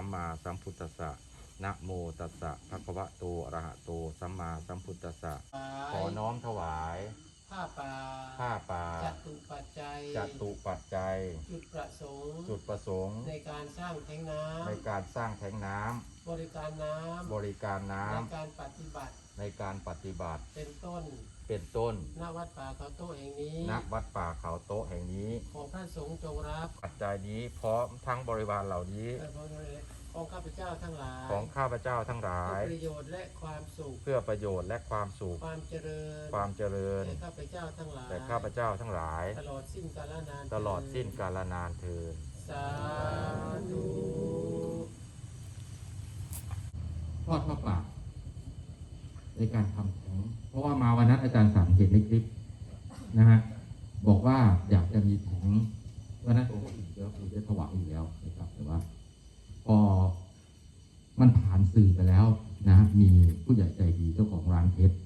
สัมมาสัมพุทธัสสะนะโมตัสสะภะคะวะโตอะระหะโต สัมมาสัมพุทธัสสะ ขอน้อมถวาย ผ้าป่าผ้าป่าจัตุปัจจัยจตุปัจจัย จุดประสงค์ จุดประสงค์ ในการสร้างแทงน้ในการสร้างแท้งน้ำำบริการน้ำบริการน้ในการปฏิบัติำในการปฏิบัติ เป็นต้น เป็นต้น ณวัดป่าเขาโตะแห่งนี้ ณ วัดป่าเขาโต๊ะแห่งนี้ ขอพระสงฆ์จงรับปัจจัยนี้พร้อมทั้งบริวารเหล่านี้ และของข้าพเจ้าทั้งหลายของข้าพเจ้าทั้งหลาเพื่อยประโยชน์และความสุข เพื่อประโยชน์และความสุข ความเจริญความเจริญ แก่ข้าพเจ้าทั้งหลายแต่ข้าพเจ้าทั้งหลาย ตลอดสิ้นกาลนานตลอดสิ้นกาลนานเทินสาธุ ทอดพระป่า ในการทำแท้งเพราะว่ามาวันนั้นอาจารย์สั่งเห็นในคลิปนะฮะบอกว่าอยากจะมีแท้งวันนั้นผมก็อีกแล้วผมจะถวายอยู่แล้วนะครับแต่ว่า พอมันผ่านสื่อไปแล้วนะฮะมีผู้ใหญ่ใจดีเจ้าของร้านเพชร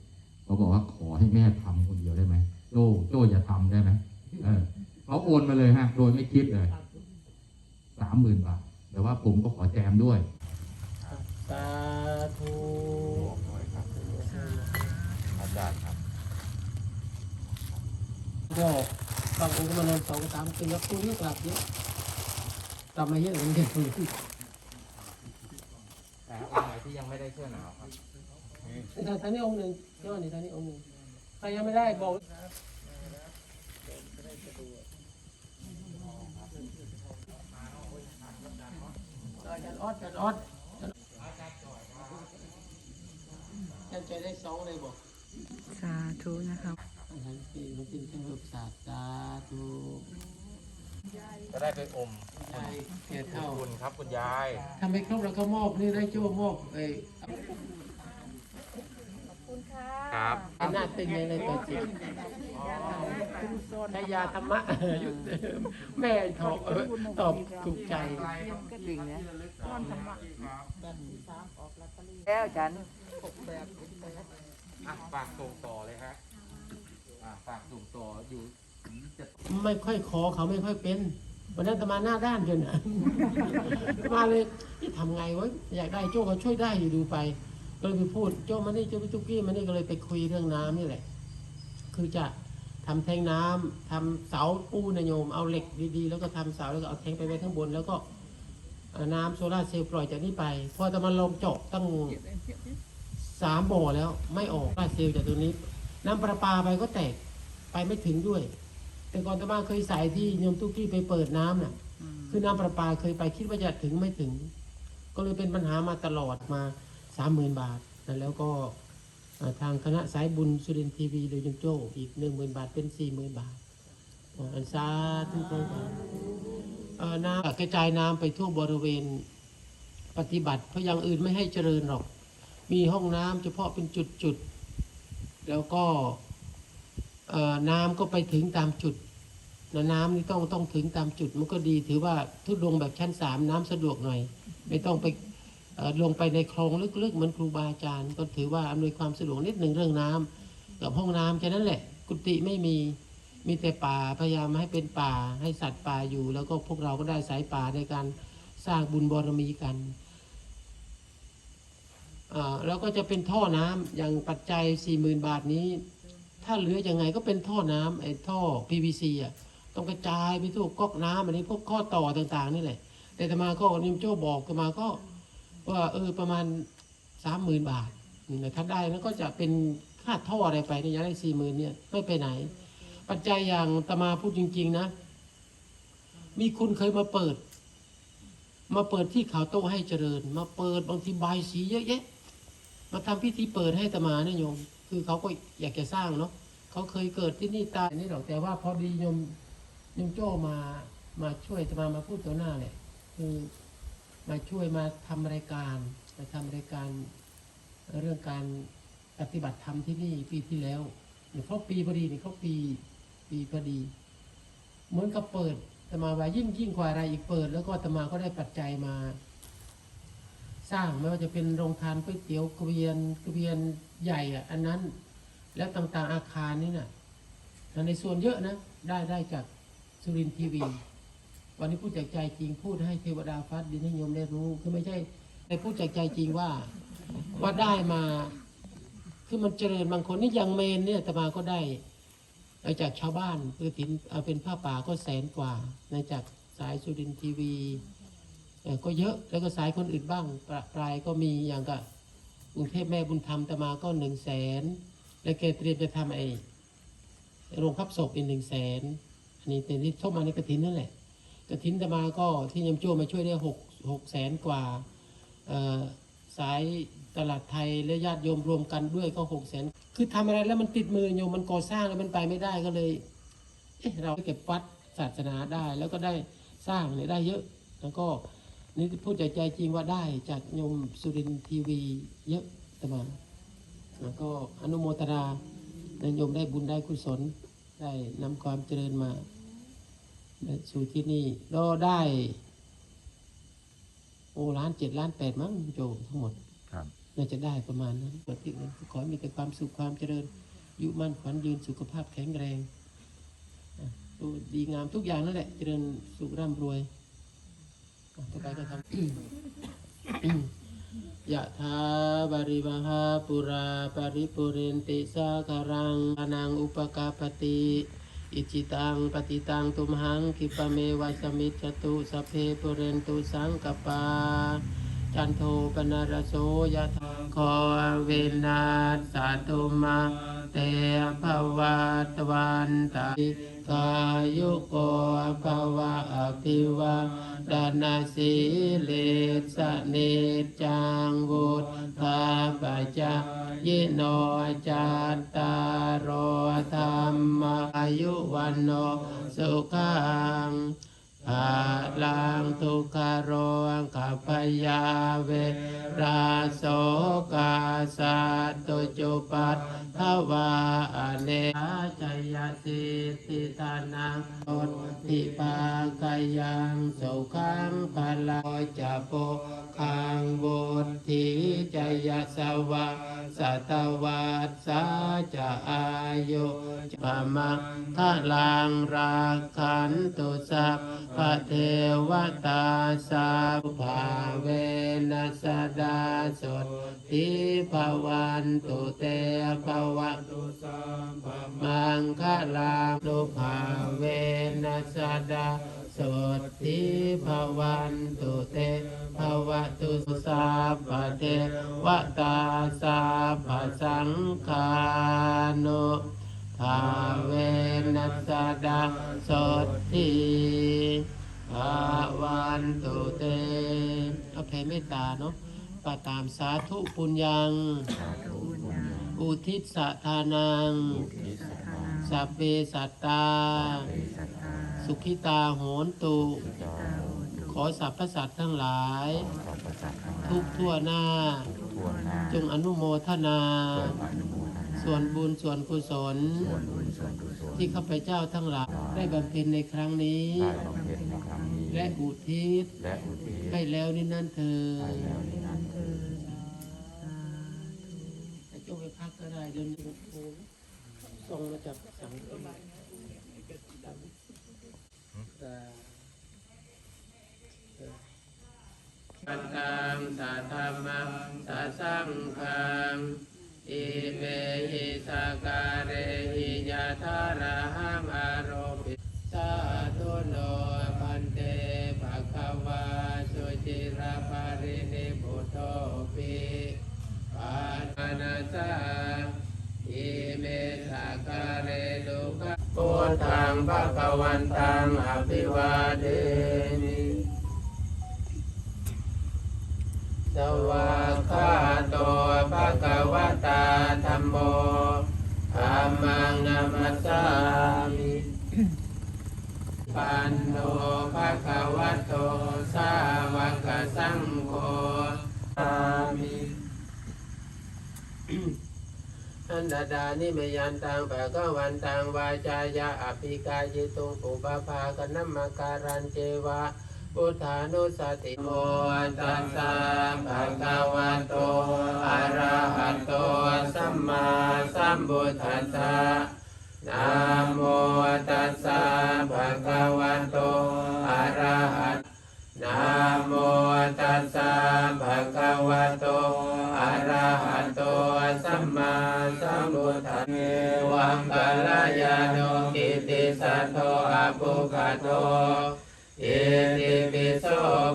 เขาบอกว่าขอให้แม่ทำคนเดียวได้ไหมโจโจอย่าทำได้ไหมเออเขาโอนมาเลยฮะ โดยไม่คิดเลยสามหมื่นบาทแต่ว่าผมก็ขอแจมด้วยสาธุ อาจารย์ครับ ก็บางองค์ก็มานอนสองสามปีแล้วพรุ่งนี้กลับเยอะกลับมาเยอะเหมือนกันแต่องค์ไหนที่ยังไม่ได้เสื้อหนาวครับในทางนี้องค์หนึ่งเจ้าในทางนี้องค์หนึ่งใครยังไม่ได้บอกอาจารย์ออดอาจารย์ออดอาจารย์ใจได้สองเลยบอกสาธุนะคะอาจารย์ปีนปีนขึ้นรูปศาสตร์สาธุจะได้ไปอมใจเกียรติเท่าคุณครับคุณยายทำให้ครบแล้วก็มอบนี่ได้โจ้มอบไอ้ครับหน้าตึงเลยเลยตัวจริงใช้ยาธรรมะอยู่เดิมแม่ตอบเออตอบถูกใจแล้วฉันอะฝากส่งต่อเลยฮะ อะฝากส่งต่ออยู่จะไม่ค่อยขอเขาไม่ค่อยเป็นวันนั้นตมาหน้าด้านเกินมาเลยนี่ทำไงวะอยากได้โจ้เขาช่วยได้อยู่ดูไปก็เลยไปพูดโจ้มานี่โจ้ไปจุกกี้มานี่ก็เลยไปคุยเรื่องน้ำนี่แหละ คือจะทำแทงน้ำทำเสาปูนะโยมเอาเหล็กดีๆ แล้วก็ทำเสาแล้วก็เอาแทงไปไว้ข้างบน แล้วก็เอาน้ำโซลาร์เซลล์ปล่อยจากนี้ไปพอแต่มันลงเจาะตั้ง สามบ่อแล้วไม่ออกโซลาร์เซลล์จากตัวนี้ น้ำประปาไปก็แตก ไปไม่ถึงด้วย แต่ก่อนตะมาเคยใส่ที่โยมตุ๊กกี้ไปเปิดน้ำน่ะ คือน้ำประปาเคยไปคิดว่าจะถึงไม่ถึง ก็เลยเป็นปัญหามาตลอดมาสามหมื่นบาทนะแล้วก็เอ่อทางคณะสายบุญสุรินทร์ทีวีโดยยมโจ้อีกหนึ่งหมื่นบาทเป็นสี่หมื่นบาทอ่าอันซาทุกคนเอ่อน้ำกระจายน้ำไปทั่วบริเวณปฏิบัติเพราะอย่างอื่นไม่ให้เจริญหรอก มีห้องน้ำเฉพาะเป็นจุดๆ แล้วก็น้ำก็ไปถึงตามจุดนะน้ำนี่ต้องต้องถึงตามจุดมันก็ดีถือว่าทุดลงแบบชั้นสามน้ำสะดวกหน่อย ไม่ต้องไปลงไปในคลองลึกๆเหมือนครูบาอาจารย์ ก็ถือว่าอำนวยความสะดวกนิดหนึ่งเรื่องน้ำกับห้องน้ำแค่นั้นแหละ กุฏิไม่มีมีแต่ป่าพยายามให้เป็นป่าให้สัตว์ป่าอยู่ แล้วก็พวกเราก็ได้สายป่าในการสร้างบุญบารมีกัน แล้วก็จะเป็นท่อน้ำอย่างปัจจัยสี่หมื่นบาทนี้ ถ้าเหลือยังไงก็เป็นท่อน้ำไอ้ท่อ PVC อะต้องกระจายไปทั่วก๊อกน้ำอันนี้พวกข้อต่อต่างๆนี่แหละ แต่อาตมาก็นิมโจ้บอกอาตมาก็ว่าเออประมาณสามหมื่นบาทถ้าได้แล้วก็จะเป็นค่าท่ออะไรไปเนี่ยอยากได้สี่หมื่นเนี่ยไม่ไปไหน ปัจจัยอย่างตมาพูดจริง ๆนะ มีคุณเคยมาเปิด มาเปิดที่เขาโต้ให้เจริญ มาเปิดบางทีใบสีเยอะแยะ มาทำพิธีเปิดให้ตมาเนี่ยโยม คือเขาก็อยากจะสร้างเนาะเขาเคยเกิดที่นี่ตายนี่หรอกแต่ว่าพอดีโยมนิมโจ้มามาช่วยจะมามาพูดต่อหน้าเลยคือมาช่วยมาทำรายการมาทำรายการเรื่องการปฏิบัติธรรมที่นี่ปีที่แล้วเนี่ยเขาปีพอดีเนี่ยเขาปีปีพอดี เหมือนกับเปิดตมาว่ายิ่งยิ่งกว่าอะไรอีกเปิด แล้วก็ตมาก็ได้ปัจจัยมา สร้างไม่ว่าจะเป็นโรงทานก๋วยเตี๋ยวเกวียนเกวียนใหญ่อะอันนั้น แล้วต่างๆอาคารนี่น่ะในส่วนเยอะนะ ได้ได้จากสุรินทร์ทีวี วันนี้พูดจากใจจริงพูดให้เทวดาฟ้าดินให้โยมได้รู้คือไม่ใช่แต่พูดจากใจจริงว่าว่าได้มาคือมันเจริญบางคนนี่ย่างเมนเนี่ยตมาก็ได้จากชาวบ้านคือถินเอาเป็นผ้าป่าก็แสนกว่าในจากสายสุรินทร์ทีวี ก็เยอะแล้วก็สายคนอื่นบ้างประปรายก็มีอย่างกับกรุงเทพแม่บุญธรรมตมาก็หนึ่งแสนแล้วแกเตรียมจะทำไอ้โรงพับศพอีกหนึ่งแสนอันนี้แต่ที่ทบมาในกระถินนั่นแหละกระถินตมาก็ที่ยมโจ้มาช่วยได้หกหกแสนกว่าสายตลาดไทยและญาติโยมรวมกันด้วยก็หกแสนคือทำอะไรแล้วมันติดมือโยมมันก่อสร้างแล้วมันไปไม่ได้ก็เลยเเราเก็บวัดศาสนาได้แล้วก็ได้สร้างเนี่ยได้เยอะแล้วก็ นี่พูดใจใจจริงว่าได้จากโยมสุรินทร์ทีวีเยอะแต่มาแล้วก็อนุโมทนาและโยมได้บุญได้กุศล ได้นำความเจริญมาได้สู่ที่นี่ก็ได้ โอ้ล้านเจ็ดล้านแปดมั้งโจทั้งหมดครับน่าจะได้ประมาณนั้นปฏิบัติขอให้มีแต่ความสุขความเจริญอายุมั่นขวัญยืนสุขภาพแข็งแรงอะดูดีงามทุกอย่างนั่นแหละ เจริญสุขร่ำรวยอะ ต่อไปก็ทำยะถาบริวหาปุราปริปุเรนติสาคารังอนังอุปกาปติอิจิตังปฏิตังตุมหังคิปะเมวัสมิจตุสเพปุเรนตุสังกปาจันโทปนารโสยะธาขอเวนัสสาตุมาเตภวัตวันตา กายุโกภวะอภิวาดานาสีเลสเนจังวุธาปัจจายโนจาตตารโอธรรมอายุวันโนสุขัง อาลังทุกขโรขัพยาเวราโสกาสัตตุจุปัตถวาอเนจยสิทธิตานังโตติปากายังสุขังพลาจะโปคังบุตถิจยสวะ สัตวัสสาจะอายุปะมังคะลังรักขันตุสัพพเทวตาสาภาเวนัสดาสุทธิภวันตุเตภวะตุสัมปมังคะลังตุภาเวนัสดา สุทธิภวันตุเตภวะตุสัพพะเทวตาสัพพะสังฆานุภาเวนัสดาสดทีภาวันตุเตเอาแผ่เมตตาเนาะปะตามสาธุปุญญัง อุทิศสะทานัง สัพเพสัตตา สุขิตาโหนตุ ขอสรรพสัตว์ทั้งหลาย ทุกทั่วหน้า จงอนุโมทนา ส่วนบุญส่วนกุศล ที่ข้าพเจ้าทั้งหลายได้บำเพ็ญในครั้งนี้ และอุทิศให้แล้วนี่นั่นเธอแต่จงไปพักก็ได้เดินโอ้โหส่งมาจากสังคมปัน ตธรรมังสาสังฆังอิเมหิสการเรหิยาธาระหังอารมิสาธุโนพันเตภะคะวาสุจิราภารินิพุทโธปิปานาสาอิเมสการเรลุกะพุทธังภะคะวันตังอภ มังนามัสสามิปันโนภะคะวะโตสาวกสังโฆอามิอันดาดานิเมยันตังภะคะวันตังวาจายะอภิกายตุงปุปภาคนัมมการันเจวะพุทธานุสติโมตัสสะภะคะวะโตอะระหะโต มพุทธัสสะนะโมตัสสะภะคะวะโตอะระหะนะโมตัสสะภะคะวะโตอะระหะโตสัมมาสัมพุทธัสสะเอวังกัลยาโนกิติสัทโตอะภุคโตอิติปิโส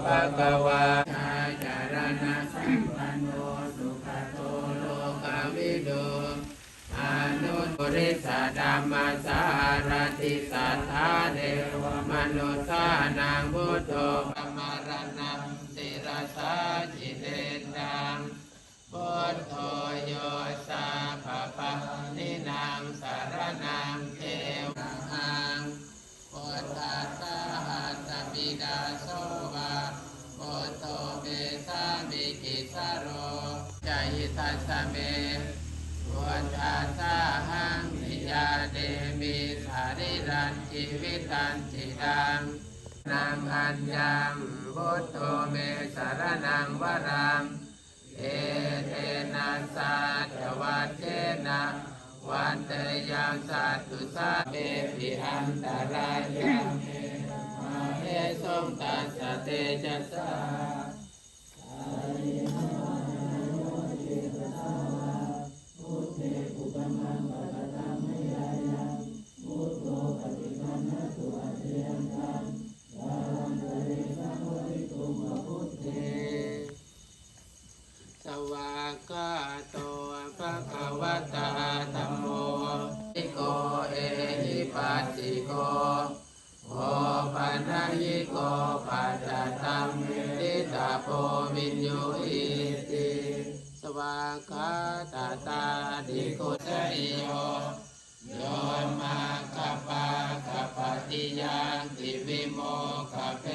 ภะคะวะ ริสดามาสารติสัทธาเดวมนุสานังพุทโธปมาณนังติรสาจิเตตังพุท นจิดังนางอัญญังพุทโธเมสารนังวรังเอเทนะสัจวัจเจนะวันเตยังสัตตุสัพเพปิอันตรายะมมาเอสมตัสเตจัสสะ ยิโกปัจจตัมติตาโพวินโยอิติสวากาตาตาดิโกจริโยโยมาคปาคปติยังติวิโมคเป